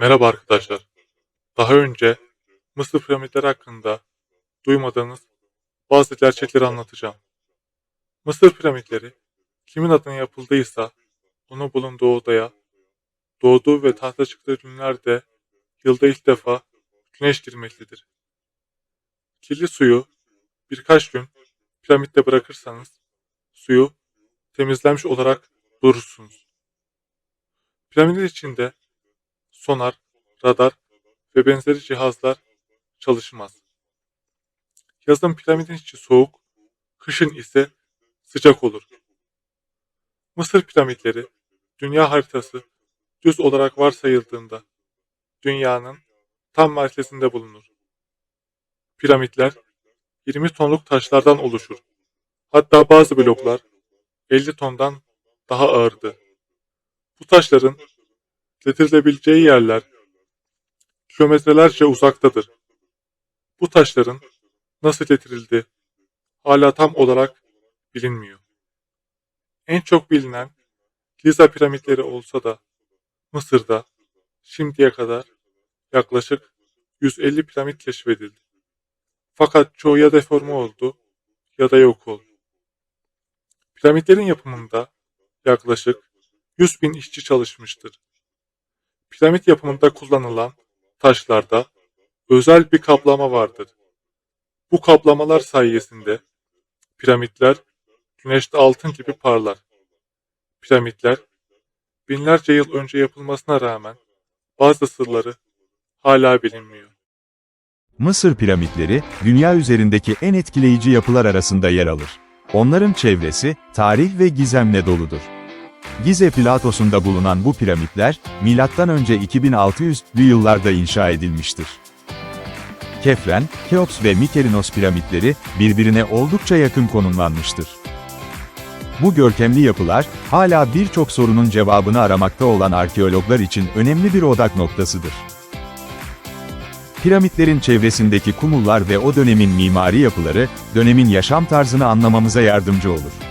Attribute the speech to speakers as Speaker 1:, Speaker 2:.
Speaker 1: Merhaba arkadaşlar. Daha önce Mısır piramitleri hakkında duymadığınız bazı gerçekleri anlatacağım. Mısır piramitleri kimin adına yapıldıysa onun bulunduğu odaya doğduğu ve tahta çıktığı günlerde yılda ilk defa güneş girmektedir. Kirli suyu birkaç gün piramitte bırakırsanız suyu temizlenmiş olarak bulursunuz. Piramidin içinde sonar, radar ve benzeri cihazlar çalışmaz. Yazın piramidin içi soğuk, kışın ise sıcak olur. Mısır piramitleri dünya haritası düz olarak varsayıldığında dünyanın tam merkezinde bulunur. Piramitler 20 tonluk taşlardan oluşur. Hatta bazı bloklar 50 tondan daha ağırdı. Bu taşların getirilebileceği yerler kilometrelerce uzaktadır. Bu taşların nasıl getirildi hala tam olarak bilinmiyor. En çok bilinen Giza piramitleri olsa da Mısır'da şimdiye kadar yaklaşık 150 piramit keşfedildi. Fakat çoğu ya deforme oldu ya da yok oldu. Piramitlerin yapımında yaklaşık 100 bin işçi çalışmıştır. Piramit yapımında kullanılan taşlarda özel bir kaplama vardır. Bu kaplamalar sayesinde piramitler güneşte altın gibi parlar. Piramitler binlerce yıl önce yapılmasına rağmen bazı sırları hala bilinmiyor.
Speaker 2: Mısır piramitleri, dünya üzerindeki en etkileyici yapılar arasında yer alır. Onların çevresi, tarih ve gizemle doludur. Gize platosunda bulunan bu piramitler, M.Ö. 2600'lü yıllarda inşa edilmiştir. Kefren, Keops ve Mykerinos piramitleri, birbirine oldukça yakın konumlanmıştır. Bu görkemli yapılar, hala birçok sorunun cevabını aramakta olan arkeologlar için önemli bir odak noktasıdır. Piramitlerin çevresindeki kumullar ve o dönemin mimari yapıları, dönemin yaşam tarzını anlamamıza yardımcı olur.